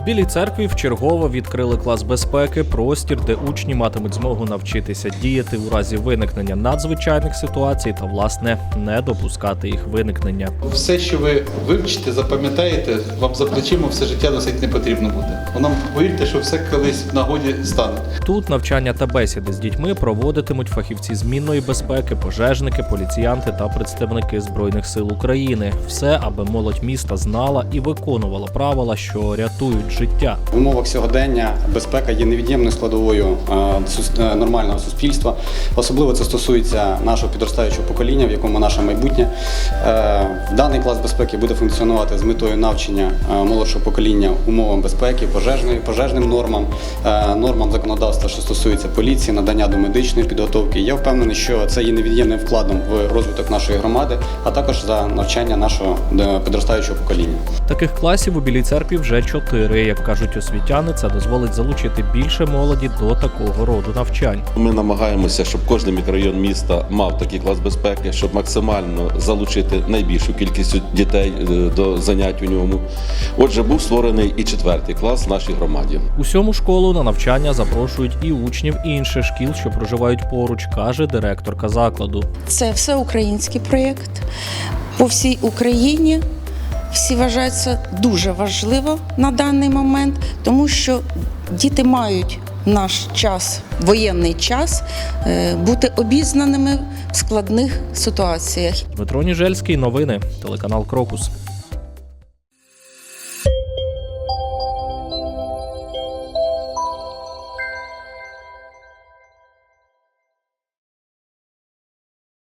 В Білій церкві вчергово відкрили клас безпеки, простір, де учні матимуть змогу навчитися діяти у разі виникнення надзвичайних ситуацій та, власне, не допускати їх виникнення. Все, що ви вивчите, запам'ятаєте, вам за плечима все життя носити не потрібно буде. Нам повірте, що все колись в нагоді стане. Тут навчання та бесіди з дітьми проводитимуть фахівці змінної безпеки, пожежники, поліціянти та представники збройних сил України. Все, аби молодь міста знала і виконувала правила, що рятують життя. В умовах сьогодення безпека є невід'ємною складовою е, е, нормального суспільства. Особливо це стосується нашого підростаючого покоління, в якому наше майбутнє. Даний клас безпеки буде функціонувати з метою навчання е, молодшого покоління умовам безпеки, пожежної, пожежним нормам, е, нормам законодавства, що стосується поліції, надання до медичної підготовки. Я впевнений, що це є невід'ємним вкладом в розвиток нашої громади, а також за навчання нашого е, підростаючого покоління. Таких класів у Білій церкві вже чотири. Як кажуть освітяни, це дозволить залучити більше молоді до такого роду навчань. Ми намагаємося, щоб кожен мікрорайон міста мав такий клас безпеки, щоб максимально залучити найбільшу кількість дітей е, до занять у ньому. Отже, був створений і четвертий клас в нашій громаді. Усьому школу на навчання запрошують і учнів інших шкіл, що проживають поруч, каже директорка закладу. Це всеукраїнський проєкт по всій Україні. Всі вважають це дуже важливо на даний момент, тому що діти мають наш час, воєнний час, е, бути обізнаними в складних ситуаціях. Дмитро Ніжельський, новини, телеканал Крокус.